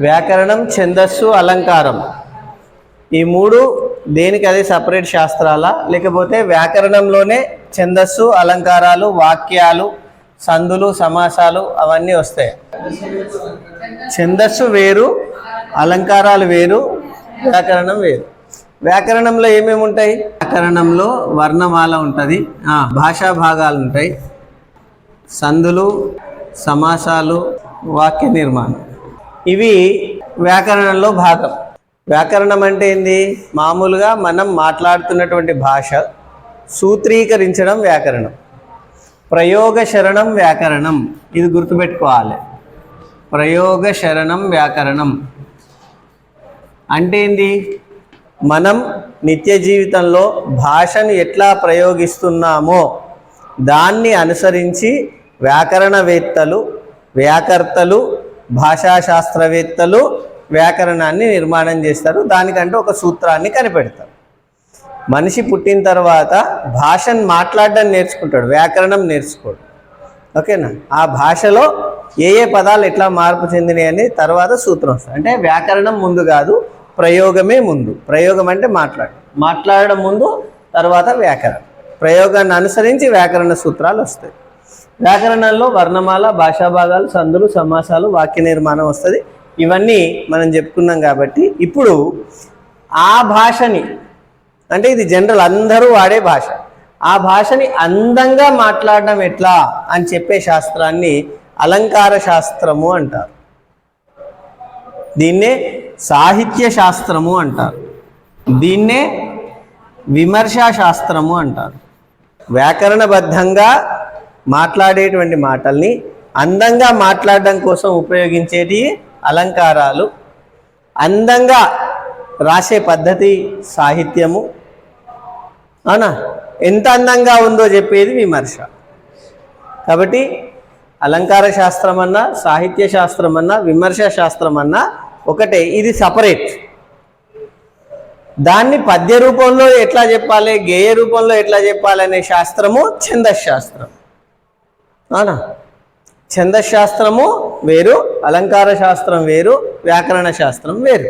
వ్యాకరణం ఛందస్సు అలంకారం. ఈ మూడు దేనికి అదే సపరేట్ శాస్త్రాలా? లేకపోతే వ్యాకరణంలోనే ఛందస్సు అలంకారాలు వాక్యాలు సందులు సమాసాలు అవన్నీ వస్తాయి. ఛందస్సు వేరు అలంకారాలు వేరు వ్యాకరణం వేరు. వ్యాకరణంలో ఏమేమి ఉంటాయి? వ్యాకరణంలో వర్ణమాల ఉంటుంది. భాషా భాగాలు ఉంటాయి. సందులు సమాసాలు వాక్య నిర్మాణం. ఇవి వ్యాకరణంలో భాగం. వ్యాకరణం అంటే ఏంది? మామూలుగా మనం మాట్లాడుతున్నటువంటి భాష సూత్రీకరించడం వ్యాకరణం. ప్రయోగ శరణం వ్యాకరణం. ఇది గుర్తుపెట్టుకోవాలి. ప్రయోగ శరణం వ్యాకరణం. అంటే ఏంది? మనం నిత్య జీవితంలో భాషను ఎట్లా ప్రయోగిస్తున్నామో దాన్ని అనుసరించి వ్యాకరణవేత్తలు వ్యాకర్తలు భాషా శాస్త్రవేత్తలు వ్యాకరణాన్ని నిర్మాణం చేస్తారు. దానికంటే ఒక సూత్రాన్ని కనిపెడతారు. మనిషి పుట్టిన తర్వాత భాషను మాట్లాడడం నేర్చుకుంటాడు వ్యాకరణం నేర్చుకోడు. ఓకేనా? ఆ భాషలో ఏ ఏ పదాలు ఎట్లా మార్పు చెందినాయి అని తర్వాత సూత్రం వస్తుంది. అంటే వ్యాకరణం ముందు కాదు ప్రయోగమే ముందు. ప్రయోగం అంటే మాట్లాడ మాట్లాడడం ముందు తర్వాత వ్యాకరణం. ప్రయోగాన్ని అనుసరించి వ్యాకరణ సూత్రాలు వస్తాయి. వ్యాకరణంలో వర్ణమాల భాషా భాగాలు సందులు సమాసాలు వాక్య నిర్మాణం వస్తుంది. ఇవన్నీ మనం చెప్పుకున్నాం కాబట్టి ఇప్పుడు ఆ భాషని అంటే ఇది జనరల్ అందరూ వాడే భాష. ఆ భాషని అందంగా మాట్లాడడం ఎట్లా అని చెప్పే శాస్త్రాన్ని అలంకార శాస్త్రము అంటారు. దీన్నే సాహిత్య శాస్త్రము అంటారు. దీన్నే విమర్శా శాస్త్రము అంటారు. వ్యాకరణబద్ధంగా మాట్లాడేటువంటి మాటల్ని అందంగా మాట్లాడడం కోసం ఉపయోగించేటి అలంకారాలు అందంగా రాసే పద్ధతి సాహిత్యము. అవునా? ఎంత అందంగా ఉందో చెప్పేది విమర్శ. కాబట్టి అలంకార శాస్త్రం అన్నా సాహిత్య శాస్త్రం అన్నా విమర్శ శాస్త్రం అన్నా ఒకటే ఇది సపరేట్. దాన్ని పద్య రూపంలో ఎట్లా చెప్పాలి గేయ రూపంలో ఎట్లా చెప్పాలి అనే శాస్త్రము ఛందశాస్త్రం అవునా? ఛందశాస్త్రము వేరు అలంకార శాస్త్రం వేరు వ్యాకరణ శాస్త్రం వేరు.